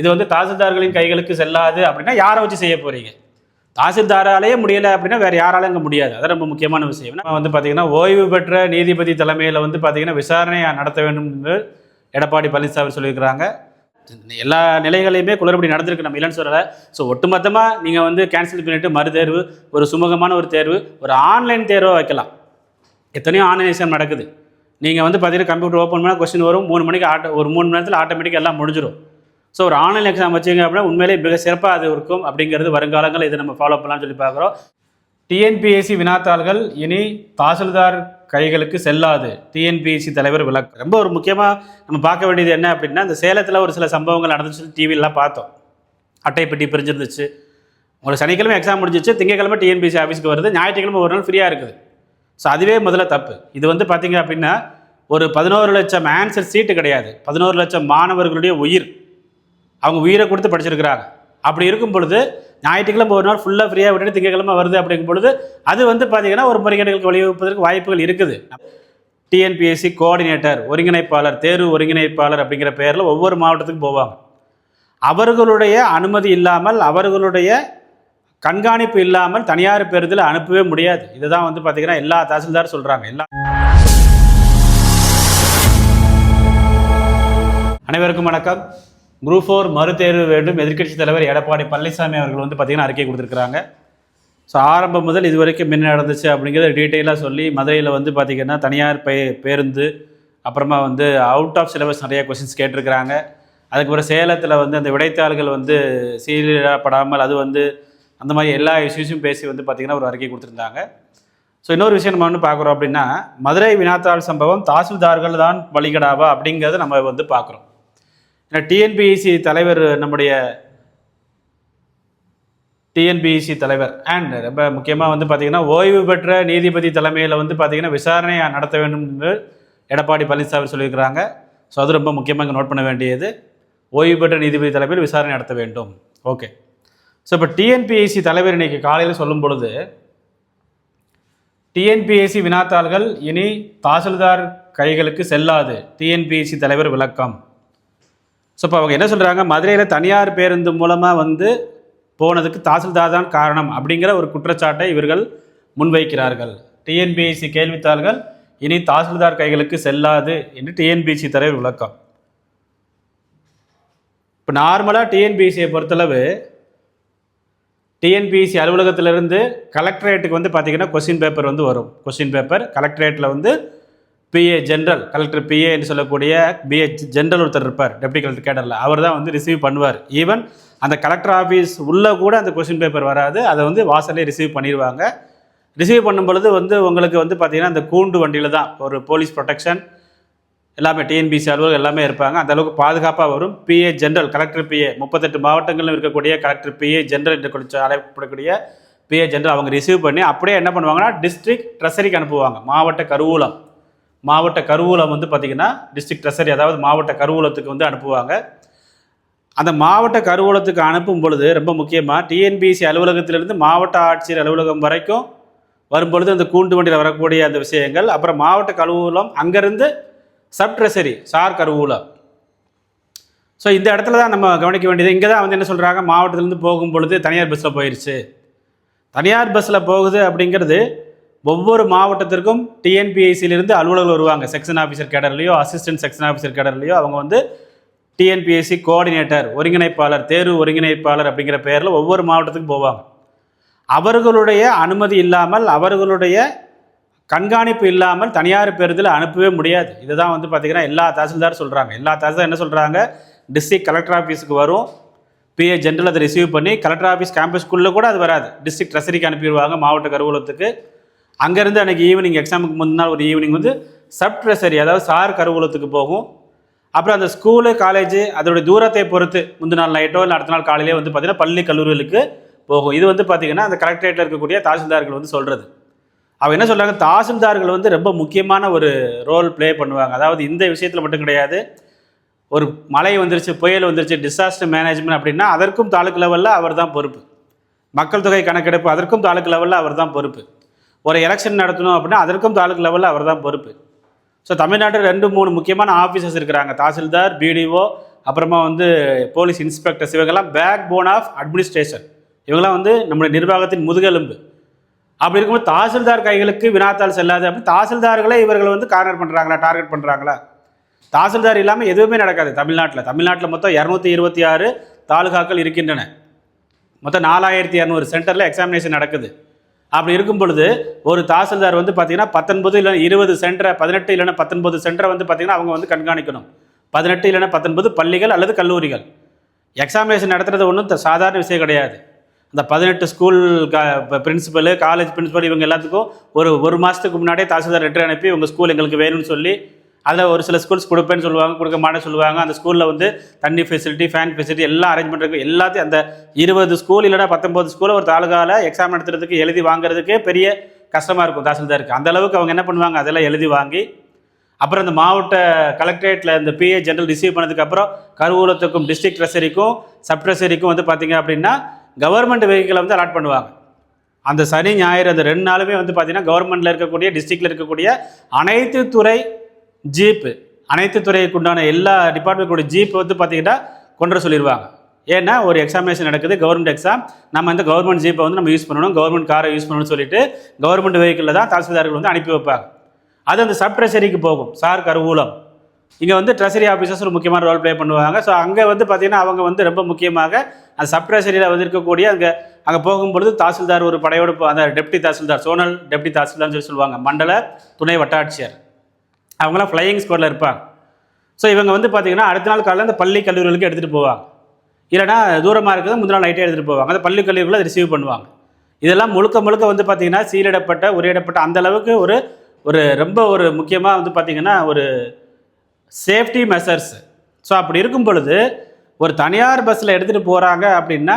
இது வந்து தாசில்தார்களின் கைகளுக்கு செல்லாது அப்படின்னா யாரை வச்சு செய்ய போறீங்க? தாசில்தாராலேயே முடியலை அப்படின்னா வேற யாராலும் அங்கே முடியாது. அது ரொம்ப முக்கியமான விஷயம். நம்ம வந்து பார்த்தீங்கன்னா ஓய்வு பெற்ற நீதிபதி தலைமையில் வந்து பார்த்தீங்கன்னா விசாரணை நடத்த வேண்டும் என்று எடப்பாடி பழனிசாமி சொல்லியிருக்கிறாங்க. எல்லா நிலைகளையுமே குளறுபடி நடந்திருக்கு நம்ம இல்லைன்னு சொல்லலை. ஸோ ஒட்டுமொத்தமாக நீங்கள் வந்து கேன்சல் பண்ணிவிட்டு மறுதேர்வு ஒரு சுமூகமான ஒரு தேர்வு ஒரு ஆன்லைன் தேர்வை வைக்கலாம். எத்தனையோ ஆன்லைன் எக்ஸாம் நடக்குது. நீங்கள் வந்து பார்த்தீங்கன்னா கம்ப்யூட்டர் ஓப்பன் பண்ணால் கொஸ்டின் வரும் மூணு மணிக்கு ஆட்டோ ஒரு மூணு மணி நேரத்தில் ஆட்டோமேட்டிக்காக எல்லாம் முடிஞ்சிடும் ஸோ ஒரு ஆன்லைன் எக்ஸாம் வச்சிங்க அப்படின்னா உண்மையிலே மிக சிறப்பாக அது இருக்கும் அப்படிங்கிறது வருங்காலங்களில் இதை நம்ம ஃபாலோ பண்ணலாம்னு சொல்லி பார்க்குறோம். டிஎன்பிஎஸ்சி வினாத்தாள்கள் இனி தாசில்தார் கைகளுக்கு செல்லாது. டிஎன்பிஎஸ்சி தலைவர் விளக்கம் ரொம்ப ஒரு முக்கியமாக நம்ம பார்க்க வேண்டியது என்ன அப்படின்னா இந்த சேலத்தில் ஒரு சில சம்பவங்கள் நடந்துச்சு டிவிலாம் பார்த்தோம். அட்டைப்பெட்டி பிரிஞ்சிருந்துச்சு. உங்களுக்கு சனிக்கிழமை எக்ஸாம் முடிஞ்சிச்சு திங்கக்கிழமை டிஎன்பிஎஸ்சி ஆஃபீஸ்க்கு வருது. ஞாயிற்றுக்கிழமை ஒரு நாள் ஃப்ரீயாக இருக்குது. ஸோ அதுவே முதல்ல தப்பு. இது வந்து பார்த்தீங்க அப்படின்னா ஒரு பதினோரு லட்சம் ஆன்சர் சீட்டு கிடையாது. பதினோரு லட்சம் மாணவர்களுடைய உயிர். அவங்க உயிரை கொடுத்து படிச்சிருக்கிறாங்க. அப்படி இருக்கும் பொழுது ஞாயிற்றுக்கிழமை ஒரு நாள் ஃபுல்லாக ஃப்ரீயாக விட்டுட்டு திங்கக்கிழமை வருது அப்படிங்கும் பொழுது அது வந்து பார்த்தீங்கன்னா ஒரு முறைகேடுகளுக்கு வழிவகுப்பதற்கு வாய்ப்புகள் இருக்குது. டிஎன்பிஎஸ்சி கோஆர்டினேட்டர் ஒருங்கிணைப்பாளர் தேர்வு ஒருங்கிணைப்பாளர் அப்படிங்கிற பெயரில் ஒவ்வொரு மாவட்டத்துக்கும் போவாங்க. அவர்களுடைய அனுமதி இல்லாமல் அவர்களுடைய கண்காணிப்பு இல்லாமல் தனியார் பேருந்தில் அனுப்பவே முடியாது. இதுதான் வந்து பார்த்தீங்கன்னா எல்லா தாசில்தார் சொல்கிறாங்க எல்லா அனைவருக்கும் வணக்கம். குரூப் ஃபோர் மறுதேர்வு வேண்டும். எதிர்க்கட்சி தலைவர் எடப்பாடி பழனிசாமி அவர்கள் வந்து பார்த்திங்கன்னா அறிக்கை கொடுத்துருக்குறாங்க. ஸோ ஆரம்பம் முதல் இது வரைக்கும் என்ன நடந்துச்சு அப்படிங்கிறத டீட்டெயிலாக சொல்லி மதுரையில் வந்து பார்த்திங்கன்னா தனியார் பே பேருந்து அப்புறமா வந்து அவுட் ஆஃப் சிலபஸ் நிறைய கொஷின்ஸ் கேட்டிருக்கிறாங்க. அதுக்கப்புறம் சேலத்தில் வந்து அந்த விடைத்தாள்கள் வந்து சீலிடப்படாமல் அது வந்து அந்த மாதிரி எல்லா இஷ்யூஸும் பேசி வந்து பார்த்திங்கன்னா ஒரு அறிக்கை கொடுத்துருந்தாங்க. ஸோ இன்னொரு விஷயம் நம்ம வந்து பார்க்குறோம் அப்படின்னா மதுரை வினாத்தாள் சம்பவம் தாசில்தார்கள் தான் வழிகடாவா அப்படிங்கிறத நம்ம வந்து பார்க்குறோம். டிஎன்பிஎஸ்சி தலைவர் நம்முடைய டிஎன்பிஎஸ்சி தலைவர். அண்ட் ரொம்ப முக்கியமாக வந்து பார்த்திங்கன்னா ஓய்வு பெற்ற நீதிபதி தலைமையில் வந்து பார்த்திங்கன்னா விசாரணையை நடத்த வேண்டும் என்று எடப்பாடி பழனிசாமி சொல்லியிருக்கிறாங்க. ஸோ அது ரொம்ப முக்கியமாக இங்கே நோட் பண்ண வேண்டியது. ஓய்வு பெற்ற நீதிபதி தலைமையில் விசாரணை நடத்த வேண்டும். ஓகே ஸோ இப்போ டிஎன்பிஎஸ்சி தலைவர் இன்னைக்கு காலையில் சொல்லும் பொழுது டிஎன்பிஎஸ்சி வினாத்தாள்கள் இனி தாசில்தார் கைகளுக்கு செல்லாது. டிஎன்பிஎஸ்சி தலைவர் விளக்கம். ஸோ இப்போ அவங்க என்ன சொல்கிறாங்க மதுரையில் தனியார் பேருந்து மூலமாக வந்து போனதுக்கு தாசில்தார் தான் காரணம் அப்படிங்கிற ஒரு குற்றச்சாட்டை இவர்கள் முன்வைக்கிறார்கள். டிஎன்பிஎஸ்சி கேள்வித்தாள்கள் இனி தாசில்தார் கைகளுக்கு செல்லாது என்று டிஎன்பிஎஸ்சி தலைவர் விளக்கம். இப்போ நார்மலாக டிஎன்பிஎஸ்சியை பொறுத்தளவு டிஎன்பிஎஸ்சி அலுவலகத்திலிருந்து கலெக்டரேட்டுக்கு வந்து பார்த்தீங்கன்னா கொஸ்டின் பேப்பர் வந்து வரும். கொஸ்டின் பேப்பர் கலெக்டரேட்டில் வந்து பிஏ ஜென்ரல் கலெக்டர் பிஏ என்று சொல்லக்கூடிய பிஏ ஜென்ரல் ஒருத்தர் இருப்பார் டெப்டி கலெக்டர் கேடரில். அவர் தான் வந்து ரிசீவ் பண்ணுவார். ஈவன் அந்த கலெக்டர் ஆஃபீஸ் உள்ளே கூட அந்த கொஸ்டின் பேப்பர் வராது. அதை வந்து வாசல்லே ரிசீவ் பண்ணிடுவாங்க ரிசீவ் பண்ணும் பொழுது வந்து உங்களுக்கு வந்து பார்த்தீங்கன்னா அந்த கூண்டு வண்டியில் தான் ஒரு போலீஸ் ப்ரொடெக்ஷன் எல்லாமே டிஎன்பிசி அலுவலகம் எல்லாமே இருப்பாங்க. அந்த அளவுக்கு பாதுகாப்பாக வரும். பிஏ ஜென்ரல் கலெக்டர் பிஏ முப்பத்தெட்டு மாவட்டங்களிலும் இருக்கக்கூடிய கலெக்டர் பிஏ ஜென்ரல் என்று குறித்து அழைக்கப்படக்கூடிய பிஏ ஜென்ரல் அவங்க ரிசீவ் பண்ணி அப்படியே என்ன பண்ணுவாங்கன்னா டிஸ்ட்ரிக்ட் ட்ரெஸரிக்கு அனுப்புவாங்க. மாவட்ட கருவூலம். மாவட்ட கருவூலம் வந்து பார்த்திங்கன்னா டிஸ்ட்ரிக்ட் ட்ரெஸரி அதாவது மாவட்ட கருவூலத்துக்கு வந்து அனுப்புவாங்க. அந்த மாவட்ட கருவூலத்துக்கு அனுப்பும் பொழுது ரொம்ப முக்கியமாக டிஎன்பிசி அலுவலகத்திலிருந்து மாவட்ட ஆட்சியர் அலுவலகம் வரைக்கும் வரும்பொழுது அந்த கூண்டு வண்டியில் வரக்கூடிய அந்த விஷயங்கள் அப்புறம் மாவட்ட கருவூலம் அங்கேருந்து சப் ட்ரெஸரி சார் கருவூலம் ஸோ இந்த இடத்துல தான் நம்ம கவனிக்க வேண்டியது. இங்கே தான் வந்து என்ன சொல்கிறாங்க மாவட்டத்திலேருந்து போகும் பொழுது தனியார் பஸ்ஸில் போயிடுச்சு தனியார் பஸ்ஸில் போகுது அப்படிங்கிறது ஒவ்வொரு மாவட்டத்திற்கும் டிஎன்பிஎஸ்சியிலிருந்து அலுவலர்கள் வருவாங்க. செக்ஷன் ஆஃபீஸர் கேடர்லையோ அசிஸ்டன்ட் செக்ஷன் ஆஃபீஸர் கேடர்லையோ அவங்க வந்து டிஎன்பிஎஸ்சி கோஆர்டினேட்டர் ஒருங்கிணைப்பாளர் தேர்வு ஒருங்கிணைப்பாளர் அப்படிங்கிற பெயரில் ஒவ்வொரு மாவட்டத்துக்கும் போவாங்க. அவர்களுடைய அனுமதி இல்லாமல் அவர்களுடைய கண்காணிப்பு இல்லாமல் தனியார் பேருந்தில் அனுப்பவே முடியாது. இதுதான் வந்து பார்த்திங்கன்னா எல்லா தாசில்தார் சொல்கிறாங்க எல்லா தாசில்தார் என்ன சொல்கிறாங்க டிஸ்ட்ரிக்ட் கலெக்டர் ஆஃபீஸுக்கு வரும். பிஏ ஜென்ரல் அதை ரிசீவ் பண்ணி கலெக்டர் ஆஃபீஸ் கேம்பஸ்க்குள்ளே கூட அது வராது. டிஸ்ட்ரிக்ட் ட்ரெஸரிக்கு அனுப்பிடுவாங்க மாவட்ட கருவூலத்துக்கு. அங்கேருந்து அன்றைக்கி ஈவினிங் எக்ஸாமுக்கு முந்தினால் ஒரு ஈவினிங் வந்து சப் ட்ரெஸரி அதாவது சார் கருவூலத்துக்கு போகும். அப்புறம் அந்த ஸ்கூலு காலேஜு அதோடைய தூரத்தை பொறுத்து முந்தின நாள் நைட்டோ இல்லை அடுத்த நாள் காலையிலே வந்து பார்த்திங்கன்னா பள்ளி கல்லூரிகளுக்கு போகும். இது வந்து பார்த்திங்கன்னா அந்த கலெக்டரேட்டில் இருக்கக்கூடிய தாசில்தார்கள் வந்து சொல்கிறது அவங்க என்ன சொல்கிறாங்க தாசில்தார்கள் வந்து ரொம்ப முக்கியமான ஒரு ரோல் ப்ளே பண்ணுவாங்க. அதாவது இந்த விஷயத்தில் மட்டும் கிடையாது. ஒரு மழை வந்துருச்சு புயல் வந்துருச்சு டிசாஸ்டர் மேனேஜ்மெண்ட் அப்படின்னா அதற்கும் தாலுக்கு லெவலில் அவர் தான் பொறுப்பு. மக்கள் தொகை கணக்கெடுப்பு அதற்கும் தாலுக்கு லெவலில் அவர் தான் பொறுப்பு. ஒரு எலெக்ஷன் நடத்தணும் அப்படின்னா அதற்கும் தாலுக்கு லெவலில் அவர் தான் பொறுப்பு. ஸோ தமிழ்நாட்டில் ரெண்டு மூணு முக்கியமான ஆஃபீஸர்ஸ் இருக்கிறாங்க. தாசில்தார் பிடிஓ அப்புறமா வந்து போலீஸ் இன்ஸ்பெக்டர்ஸ் இவங்கெல்லாம் பேக் போன் ஆஃப் அட்மினிஸ்ட்ரேஷன் இவங்கெல்லாம் வந்து நம்முடைய நிர்வாகத்தின் முதுகெலும்பு. அப்படி இருக்கும்போது தாசில்தார் கைகளுக்கு வினாத்தாள் செல்லாது. அப்படி தாசில்தார்களே இவர்கள் வந்து கார்னர் பண்ணுறாங்களா டார்கெட் பண்ணுறாங்களா தாசில்தார் இல்லாமல் எதுவுமே நடக்காது தமிழ்நாட்டில். தமிழ்நாட்டில் மொத்தம் இரநூத்தி இருபத்தி ஆறு தாலுகாக்கள் இருக்கின்றன. மொத்தம் நாலாயிரத்தி இரநூறு சென்டரில் எக்ஸாமினேஷன் நடக்குது. அப்படி இருக்கும் பொழுது ஒரு தாசில்தார் வந்து பார்த்தீங்கன்னா பத்தொன்பது இல்லை இருபது சென்டரை பதினெட்டு இல்லைன்னா பத்தொன்பது சென்டரை வந்து பார்த்தீங்கன்னா அவங்க வந்து கண்காணிக்கணும். பதினெட்டு இல்லைன்னா பத்தொன்பது பள்ளிகள் அல்லது கல்லூரிகள். எக்ஸாமினேஷன் நடத்துறது ஒன்றும் சாதாரண விஷயம் கிடையாது. அந்த பதினெட்டு ஸ்கூல் பிரின்சிபலு காலேஜ் பிரின்சிபல் இவங்க எல்லாத்துக்கும் ஒரு ஒரு மாதத்துக்கு முன்னாடியே தாசில்தார் லெட்டர் அனுப்பி உங்கள் ஸ்கூல் எங்களுக்கு வேணும்னு சொல்லி அதில் ஒரு சில ஸ்கூல்ஸ் கொடுப்பேன்னு சொல்லுவாங்க கொடுக்க மாட்டேன்னு சொல்லுவாங்க. அந்த ஸ்கூலில் வந்து தண்ணி ஃபெசிலிட்டி ஃபேன் ஃபெசிலிட்டி எல்லாம் அரேஞ்ச்மெண்ட் இருக்குது எல்லாத்தையும் அந்த இருபது ஸ்கூல் இல்லைனா பத்தொம்போது ஸ்கூலில் ஒரு தாலுகாவில் எக்ஸாம் நடத்துறதுக்கு எழுதி வாங்குறதுக்கு பெரிய கஷ்டமாக இருக்கும் தாசில்தாருக்கு. அந்த அளவுக்கு அவங்க என்ன பண்ணுவாங்க? அதெல்லாம் எழுதி வாங்கி அப்புறம் இந்த மாவட்ட கலெக்டரேட்டில் இந்த பிஏ ஜெனரல் ரிசீவ் பண்ணதுக்கப்புறம் கருவூலத்துக்கும் டிஸ்ட்ரிக்ட் ட்ரெஸரிக்கும் சப் ட்ரெஸரிக்கும் வந்து பார்த்திங்க அப்படின்னா கவர்மெண்ட் வெஹிக்கிளை வந்து அலாட் பண்ணுவாங்க. அந்த சனி ஞாயிறு அந்த ரெண்டு நாளுமே வந்து பார்த்திங்கன்னா கவர்மெண்ட்டில் இருக்கக்கூடிய டிஸ்ட்ரிக்டில் இருக்கக்கூடிய அனைத்து துறை ஜீப்பு. அனைத்து துறைக்கு உண்டான எல்லா டிபார்ட்மெண்ட்டோட ஜீப் வந்து பார்த்தீங்கன்னா கொண்டு வர சொல்லிடுவாங்க ஏன்னா ஒரு எக்ஸாமினேஷன் நடக்குது கவர்மெண்ட் எக்ஸாம் நம்ம இந்த கவர்மெண்ட் ஜீப்பை வந்து நம்ம யூஸ் பண்ணணும் கவர்மெண்ட் காரை யூஸ் பண்ணணும்னு சொல்லிட்டு கவர்மெண்ட் வெஹிக்கிளில் தான் தாசில்தார்கள் வந்து அனுப்பி வைப்பாங்க. அது அந்த சப் ட்ரெஷரிக்கு போகும் சார் கருவூலம் இங்கே வந்து ட்ரெஷரி ஆஃபீஸர்ஸ் ஒரு முக்கியமான ரோல் ப்ளே பண்ணுவாங்க. ஸோ அங்கே வந்து பார்த்திங்கன்னா அவங்க வந்து ரொம்ப முக்கியமாக அந்த சப் ட்ரெஷரியில் வந்து இருக்கக்கூடிய அங்கே அங்கே போகும்பொழுது தாசில்தார் ஒரு படையோடு அந்த டெப்டி தாசில்தார் சோனல் டெப்டி தாசில்தார்னு சொல்லி சொல்லுவாங்க. மண்டல துணை வட்டாட்சியர். அவங்களாம் ஃப்ளையிங் ஸ்குவாடில் இருப்பாங்க ஸோ இவங்க வந்து பார்த்திங்கன்னா அடுத்த நாள் காலையில் அந்த பள்ளி கல்லூரிகளுக்கு எடுத்துகிட்டு போவாங்க. இல்லைனா தூரமாக இருக்கிறது முந்தின நாள் நைட்டே எடுத்துகிட்டு போவாங்க. அந்த பள்ளி கல்லூரிகளை ரிசீவ் பண்ணுவாங்க. இதெல்லாம் முழுக்க முழுக்க வந்து பார்த்திங்கன்னா சீலிடப்பட்ட உரையிடப்பட்ட அந்தளவுக்கு ஒரு ஒரு ரொம்ப ஒரு முக்கியமாக வந்து பார்த்திங்கன்னா ஒரு சேஃப்டி மெஷர்ஸ் ஸோ அப்படி இருக்கும் பொழுது ஒரு தனியார் பஸ்ஸில் எடுத்துகிட்டு போகிறாங்க அப்படின்னா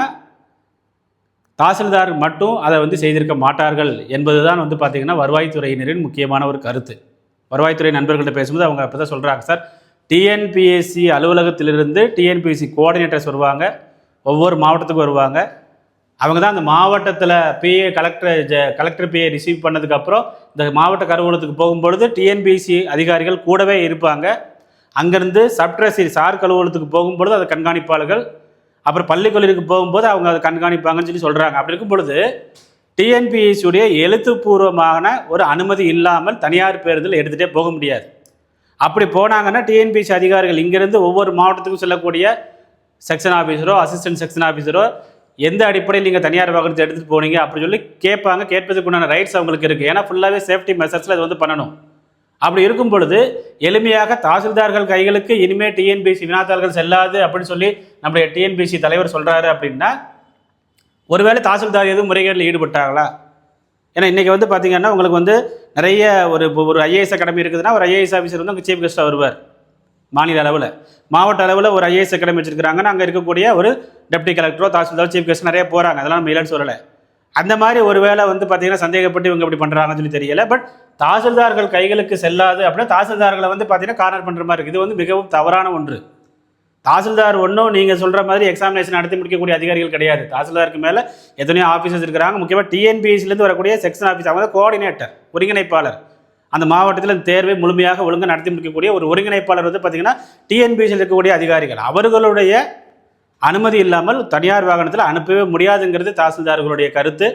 தாசில்தார் மட்டும் அதை வந்து செய்திருக்க மாட்டார்கள் என்பதுதான் வந்து பார்த்திங்கன்னா வருவாய்த்துறையினரின் முக்கியமான ஒரு கருத்து. வருவாய்த்துறை நண்பர்கள்ட்ட பேசும்போது அவங்க அப்போ தான் சொல்கிறாங்க சார் டிஎன்பிஎஸ்சி அலுவலகத்திலிருந்து டிஎன்பிஎஸ்சி கோஆர்டினேட்டர்ஸ் வருவாங்க ஒவ்வொரு மாவட்டத்துக்கும் வருவாங்க. அவங்க தான் அந்த மாவட்டத்தில் பிஏ கலெக்டர் ஜ- கலெக்டர் பிஏ ரிசீவ் பண்ணதுக்கப்புறம் இந்த மாவட்ட கருவூலத்துக்கு போகும்பொழுது டிஎன்பிஎஸ்சி அதிகாரிகள் கூடவே இருப்பாங்க. அங்கேருந்து சப்ட்ரஸி சார் கலுவலத்துக்கு போகும்பொழுது அதை கண்காணிப்பாளர்கள் அப்புறம் பள்ளிக்கல்லூரிக்கு போகும்போது அவங்க அதை கண்காணிப்பாங்கன்னு சொல்லி சொல்கிறாங்க அப்படி இருக்கும் பொழுது டிஎன்பிஎஸ்சியுடைய எழுத்துப்பூர்வமான ஒரு அனுமதி இல்லாமல் தனியார் பேருந்தில் எடுத்துகிட்டே போக முடியாது. அப்படி போனாங்கன்னா டிஎன்பிஎஸ்சி அதிகாரிகள் இங்கேருந்து ஒவ்வொரு மாவட்டத்துக்கும் செல்லக்கூடிய செக்ஷன் ஆஃபீஸரோ அசிஸ்டன்ட் செக்ஷன் ஆஃபீஸரோ எந்த அடிப்படையில் நீங்கள் தனியார் வாகனத்தை எடுத்துகிட்டு போனீங்க அப்படின்னு சொல்லி கேட்பாங்க. கேட்பதுக்குண்டான ரைட்ஸ் அவங்களுக்கு இருக்குது ஏன்னா ஃபுல்லாகவே சேஃப்டி மெசர்ஸில் அது வந்து பண்ணணும். அப்படி இருக்கும் பொழுது எளிமையாக தாசில்தார்கள் கைகளுக்கு இனிமேல் டிஎன்பிஎஸ்சி வினாத்தாள்கள் செல்லாது அப்படின்னு சொல்லி நம்முடைய டிஎன்பிஎஸ்சி தலைவர் சொல்கிறாரு அப்படின்னா ஒருவேளை தாசில்தார் எதுவும் முறைகேட்டில் ஈடுபட்டாங்களா? ஏன்னா இன்றைக்கி வந்து பார்த்தீங்கன்னா உங்களுக்கு வந்து நிறைய ஒரு இப்போ ஒரு ஐஏஎஸ் அகாடமி இருக்குதுன்னா ஒரு ஐஏஎஸ் ஆஃபீஸர் வந்து அங்கே சீஃப் கெஸ்ட்டாக வருவார் மாநில அளவில். மாவட்ட அளவில் ஒரு ஐஏஎஸ் அகாடமி வச்சிருக்காங்கன்னா அங்கே இருக்கக்கூடிய ஒரு டெப்டி கலெக்டரோ தாசில்தார் சீஃப் கெஸ்ட் நிறைய போகிறாங்க அதெல்லாம் நம்ம இல்லைன்னு சொல்லலை. அந்த மாதிரி ஒரு வேளை வந்து பார்த்தீங்கன்னா சந்தேகப்பட்டு இவங்க இப்படி பண்ணுறாங்கன்னு சொல்லி தெரியல. பட் தாசில்தார்கள் கைகளுக்கு செல்லாது அப்படின்னா தாசில்தார்களை வந்து பார்த்தீங்கன்னா கார்னர் பண்ணுற மாதிரி இருக்குது. இது வந்து மிகவும் தவறான ஒன்று. தாசில்தார் ஒன்றும் நீங்கள் சொல்கிற மாதிரி எக்ஸாமினேஷன் நடத்தி முடிக்கக்கூடிய அதிகாரிகள் கிடையாது. தாசில்தாருக்கு மேலே எத்தனையோ ஆஃபீஸர்ஸ் இருக்கிறாங்க. முக்கியமாக டிஎன்பிஎஸ்சிலேருந்து வரக்கூடிய செக்ஷன் ஆஃபீஸ் அவங்க கோஆர்டினேட்டர் ஒருங்கிணைப்பாளர். அந்த மாவட்டத்தில் இந்த தேர்வை முழுமையாக ஒழுங்காக நடத்தி முடிக்கக்கூடிய ஒரு ஒருங்கிணைப்பாளர் வந்து பார்த்திங்கன்னா டிஎன்பிஎஸ்சியில் இருக்கக்கூடிய அதிகாரிகள். அவர்களுடைய அனுமதி இல்லாமல் தனியார் வாகனத்தில் அனுப்பவே முடியாதுங்கிறது தாசில்தார்களுடைய கருத்து.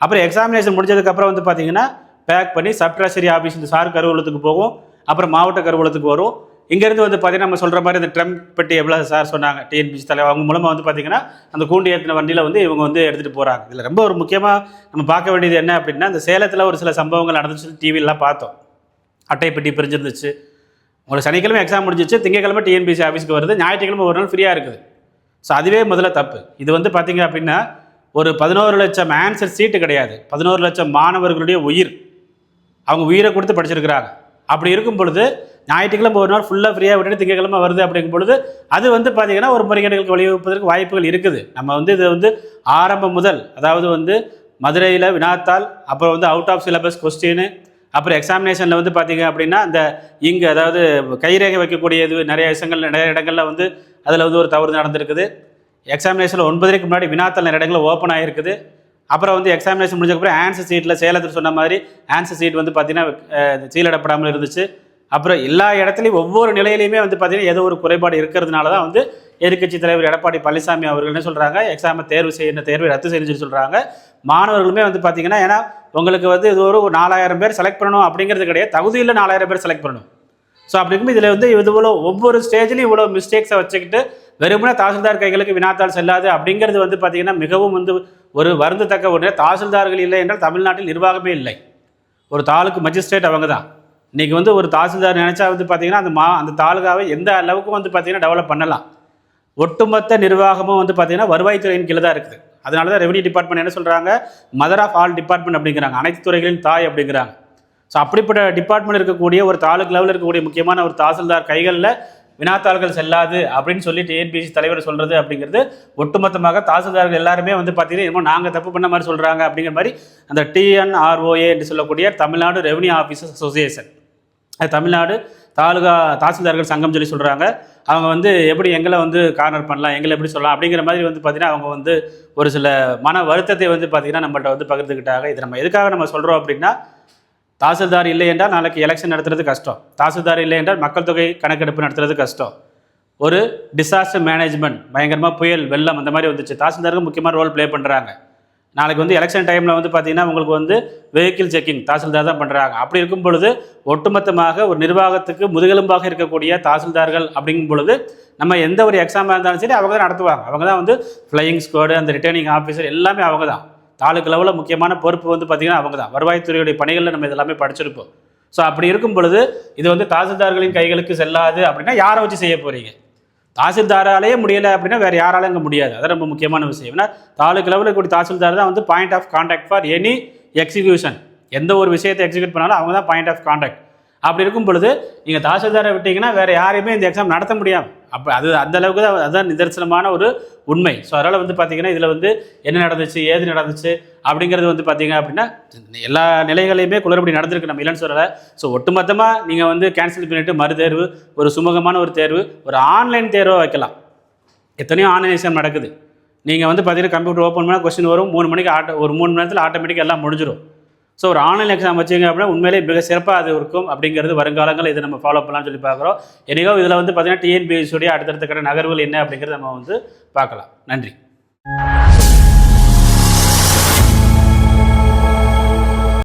அப்புறம் எக்ஸாமினேஷன் முடிஞ்சதுக்கப்புறம் வந்து பார்த்தீங்கன்னா பேக் பண்ணி சப்டாசரி ஆஃபீஸ் இந்த சார் கருவூலத்துக்கு போகும். அப்புறம் மாவட்ட கருவூலத்துக்கு வரும். இங்கேருந்து வந்து பார்த்தீங்கன்னா நம்ம சொல்கிற மாதிரி இந்த ட்ரம்ப் பெட்டி எவ்வளோ சார் சொன்னாங்க? டிஎன்பிசி தலைவர் அவங்க மூலமாக வந்து பார்த்தீங்கன்னா அந்த கூண்டு ஏற்றின வண்டியில் வந்து இவங்க வந்து எடுத்துகிட்டு போகிறாங்க இதில் ரொம்ப ஒரு முக்கியமாக நம்ம பார்க்க வேண்டியது என்ன அப்படின்னா இந்த சேலத்தில் ஒரு சில சம்பவங்கள் நடந்துச்சு டிவிலலாம் பார்த்தோம். அட்டை பெட்டி பிரிஞ்சிருந்துச்சு. உங்களுக்கு சனிக்கிழமை எக்ஸாம் முடிஞ்சிச்சு திங்கக்கிழமை டிஎன்பிசி ஆஃபீஸ்க்கு வருது ஞாயிற்றுக்கிழமை ஒரு நாள் ஃப்ரீயாக இருக்குது. ஸோ அதுவே முதல்ல தப்பு. இது வந்து பார்த்தீங்க அப்படின்னா ஒரு பதினோரு லட்சம் ஆன்சர் சீட்டு கிடையாது. பதினோரு லட்சம் மாணவர்களுடைய உயிர். அவங்க உயிரை கொடுத்து படிச்சிருக்கிறாங்க. அப்படி இருக்கும் பொழுது ஞாயிற்றுக்கிழமை ஒரு நாள் ஃபுல்லாக ஃப்ரீயாக விட்டுட்டு திங்கக்கிழமை வருது அப்படிங்கும் பொழுது அது வந்து பார்த்திங்கன்னா ஒரு முறைகேடுகளுக்கு வழிவகுப்பதற்கு வாய்ப்புகள் இருக்குது. நம்ம வந்து இது வந்து ஆரம்பம் முதல் அதாவது வந்து மதுரையில் வினாத்தாள் அப்புறம் வந்து அவுட் ஆஃப் சிலபஸ் கொஸ்டின் அப்புறம் எக்ஸாமினேஷனில் வந்து பார்த்தீங்க அப்படின்னா அந்த இங்கே அதாவது கைரேகை வைக்கக்கூடியது நிறைய விஷயங்கள் நிறைய இடங்களில் வந்து அதில் வந்து ஒரு தவறு நடந்திருக்குது. எக்ஸாமினேஷனில் ஒன்பதரைக்கு முன்னாடி வினாத்தாள் நிறைய இடங்களில் ஓப்பன் ஆகிருக்குது அப்புறம் வந்து எக்ஸாமினேஷன் முடிஞ்சக்கப்புறம் ஆன்சர் சீட்டில் சேலத்தில் சொன்ன மாதிரி ஆன்சர் சீட் வந்து பார்த்தீங்கன்னா சீலடப்படாமல் சீலிடப்படாமல் இருந்துச்சு. அப்புறம் எல்லா இடத்துலையும் ஒவ்வொரு நிலையிலையுமே வந்து பார்த்தீங்கன்னா ஏதோ ஒரு குறைபாடு இருக்கிறதுனால தான் வந்து எதிர்கட்சி தலைவர் எடப்பாடி பழனிசாமி அவர்கள் என்ன சொல்கிறாங்க எக்ஸாமை தேர்வு செய்யணும் தேர்வை ரத்து செய்யணும்னு சொல்கிறாங்க மாணவர்களுமே வந்து பார்த்தீங்கன்னா ஏன்னா உங்களுக்கு வந்து இது ஒரு நாலாயிரம் பேர் செலக்ட் பண்ணணும் அப்படிங்கிறது கிடையாது. தகுதியில் நாலாயிரம் பேர் செலக்ட் பண்ணணும். ஸோ அப்படி இருக்கும் இதில் வந்து இது இவ்வளோ ஒவ்வொரு ஸ்டேஜ்லையும் இவ்வளோ மிஸ்டேக்ஸை வச்சுக்கிட்டு வெறுமனே தாசில்தார் கைகளுக்கு வினாத்தாள் செல்லாது அப்படிங்கிறது வந்து பார்த்தீங்கன்னா மிகவும் வந்து ஒரு வருந்தத்தக்க ஒன்று தாசில்தார்கள் இல்லை என்றால் தமிழ்நாட்டில் நிர்வாகமே இல்லை. ஒரு தாலுக்கு மஜிஸ்ட்ரேட் அவங்க தான் இன்றைக்கி வந்து ஒரு தாசில்தார் நினச்சா வந்து பார்த்தீங்கன்னா அந்த மா அந்த தாலுகாவை எந்த அளவுக்கு வந்து பார்த்தீங்கன்னா டெவலப் பண்ணலாம்? ஒட்டுமொத்த நிர்வாகமும் வந்து பார்த்தீங்கன்னா வருவாய்த்துறையின் கீழே தான் இருக்குது. அதனால தான் ரெவன்யூ டிபார்ட்மெண்ட் என்ன சொல்கிறாங்க மதர் ஆஃப் ஆல் டிபார்ட்மெண்ட் அப்படிங்கிறாங்க. அனைத்து துறைகளின் தாய் அப்படிங்கிறாங்க. ஸோ அப்படிப்பட்ட டிபார்ட்மெண்ட் இருக்கக்கூடிய ஒரு தாலுக்கு லெவலில் இருக்கக்கூடிய முக்கியமான ஒரு தாசில்தார் கைகளில் வினாத்தாள்கள் செல்லாது அப்படின்னு சொல்லி டிஎன்பிசி தலைவர் சொல்கிறது அப்படிங்கிறது ஒட்டுமொத்தமாக தாசில்தார்கள் எல்லாருமே வந்து பார்த்தீங்கன்னா என்னமோ நாங்கள் தப்பு பண்ண மாதிரி சொல்கிறாங்க அப்படிங்கிற மாதிரி அந்த டிஎன்ஆர்ஓஏ என்று சொல்லக்கூடிய Tamil Nadu revenue officers association Tamil Nadu taluka தாசில்தார்கள் சங்கம் சொல்லி சொல்கிறாங்க அவங்க வந்து எப்படி எங்களை வந்து கார்னர் பண்ணலாம் எங்களை எப்படி சொல்லலாம் அப்படிங்கிற மாதிரி வந்து பார்த்திங்கன்னா அவங்க வந்து ஒரு சில மன வருத்தத்தை வந்து பார்த்தீங்கன்னா நம்மள்ட்ட வந்து பகிர்ந்துக்கிட்டாங்க இது நம்ம எதுக்காக நம்ம சொல்கிறோம் அப்படின்னா தாசில்தார் இல்லை என்றால் நாளைக்கு எலெக்ஷன் நடத்துறது கஷ்டம். தாசில்தார் இல்லை என்றால் மக்கள் தொகை கணக்கெடுப்பு நடத்துறது கஷ்டம். ஒரு டிசாஸ்டர் மேனேஜ்மெண்ட் பயங்கரமாக புயல் வெள்ளம் அந்த மாதிரி வந்துச்சு. தாசில்தாருக்கு முக்கியமாக ரோல் ப்ளே பண்ணுறாங்க நாளைக்கு வந்து எலெக்ஷன் டைமில் வந்து பார்த்தீங்கன்னா உங்களுக்கு வந்து வெஹிக்கிள் செக்கிங் தாசில்தார் தான் பண்ணுறாங்க அப்படி இருக்கும் பொழுது ஒட்டுமொத்தமாக ஒரு நிர்வாகத்துக்கு முதுகெலும்பாக இருக்கக்கூடிய தாசில்தார்கள் அப்படிங்கும் பொழுது நம்ம எந்த ஒரு எக்ஸாமாக இருந்தாலும் சரி அவங்க தான் நடத்துவாங்க. அவங்க தான் வந்து ஃப்ளையிங் ஸ்குவாடு அந்த ரிட்டர்னிங் ஆஃபீஸர் எல்லாமே அவங்க தான் தாலுக்கு லெவலில் முக்கியமான பொறுப்பு வந்து பார்த்திங்கன்னா அவங்க தான் வருவாய்த்துறையுடைய பணிகளில் நம்ம இதெல்லாமே படிச்சிருப்போம். ஸோ அப்படி இருக்கும் பொழுது இது வந்து தாசில்தார்களின் கைகளுக்கு செல்லாது அப்படின்னா யாரை வச்சு செய்ய போகிறீங்க தாசில்தாராலேயே முடியலை அப்படின்னா வேறு யாராலும் இங்கே முடியாது. அது ரொம்ப முக்கியமான விஷயம். ஏன்னா தாலுக்கு லெவலில் கூடிய தாசில்தார் தான் வந்து point of contact for any execution எந்த ஒரு விஷயத்தை எக்ஸிக்யூட் பண்ணாலும் அவங்க தான் பாயிண்ட் ஆஃப் கான்டாக்ட் அப்படி இருக்கும் பொழுது நீங்கள் தாசில்தாரை விட்டீங்கன்னா வேறு யாரையுமே இந்த எக்ஸாம் நடத்த முடியாது. அப்போ அது அந்த அளவுக்கு தான் அதுதான் நிதர்சனமான ஒரு உண்மை. ஸோ அதனால் வந்து பார்த்தீங்கன்னா இதில் வந்து என்ன நடந்துச்சு ஏது நடந்துச்சு அப்படிங்கிறது வந்து பார்த்தீங்க அப்படின்னா எல்லா நிலைகளையுமே குளறுபடி நடந்திருக்கு நம்ம இல்லைன்னு சொல்லலை. ஸோ ஒட்டுமொத்தமாக நீங்கள் வந்து கேன்சல் பண்ணிவிட்டு மறு தேர்வு ஒரு சுமூகமான ஒரு தேர்வு ஒரு ஆன்லைன் தேர்வை வைக்கலாம். எத்தனையோ ஆன்லைன் எக்ஸாம் நடக்குது. நீங்கள் வந்து பார்த்தீங்கன்னா கம்ப்யூட்டர் ஓப்பன் பண்ணால் கொஸ்டின் வரும் மூணு மணிக்கு ஆட்டோ ஒரு மூணு மணி நேரத்தில் ஆட்டோமேட்டிக்காக எல்லாம் முடிஞ்சிடும் ஸோ ஒரு ஆன்லைன் எக்ஸாம் வச்சிங்க அப்படின்னா உண்மையிலே மிக சிறப்பாக அது இருக்கும் அப்படிங்கிறது வருங்காலங்களில் இதை நம்ம ஃபாலோ பண்ணலாம்னு சொல்லி பார்க்குறோம். எனக்கோ இதில் வந்து பார்த்தீங்கன்னா டிஎன்பிஎஸ்சியுடைய அடுத்தடுத்த கட்ட நகர்வுகள் என்ன அப்படிங்கிறத நம்ம வந்து பார்க்கலாம். நன்றி.